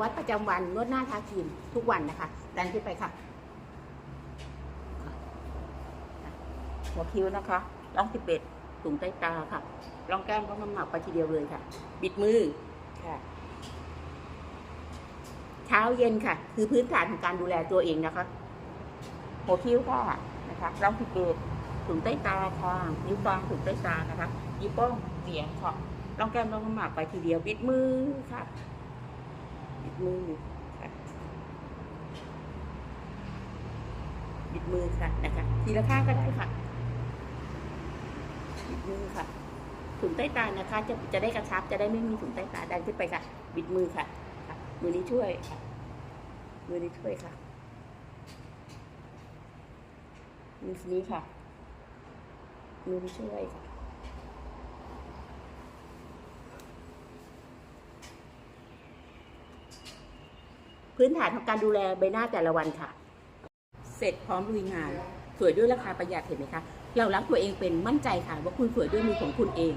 วัดประจำวันนวดหน้าทาครีมทุกวันนะคะดันขึ้นไปค่ะ หัวคิ้วนะคะร่องสิบเอ็ดถุงใต้ตาค่ะร่องแก้มก็น้ำหนักไปทีเดียวเลยค่ะ บิดมือค่ะ เช้าเย็นค่ะ คือพื้นฐานของการดูแลตัวเองนะคะ หัวคิ้วค่ะนะคะร่องสิบเอ็ดถุงใต้ตาค่ะนิ้วกลางถุงใต้ตานะคะยิ้วโป้งเหวียงค่ะร่องแก้มร่องน้ำหนักไปทีเดียวบิดมือค่ะ มือค่ะบิดมือค่ะนะคะทีละข้างก็ได้ค่ะบิดมือค่ะ ถุงใต้ตานะคะ จะจะได้กระชับจะได้ไม่มีถุงใต้ตาดันขึ้นไปค่ะ บิดมือค่ะ มือนี้ช่วยมือนี้ช่วยค่ะมือนี้ค่ะมือนี้ช่วยค่ะ พื้นฐานของการดูแลใบหน้าแต่ละวันค่ะ เสร็จพร้อมลุยงาน สวยด้วยราคาประหยัดเห็นไหมคะ เรารักตัวเองเป็นมั่นใจค่ะ ว่าคุณสวยด้วยมือของคุณเอง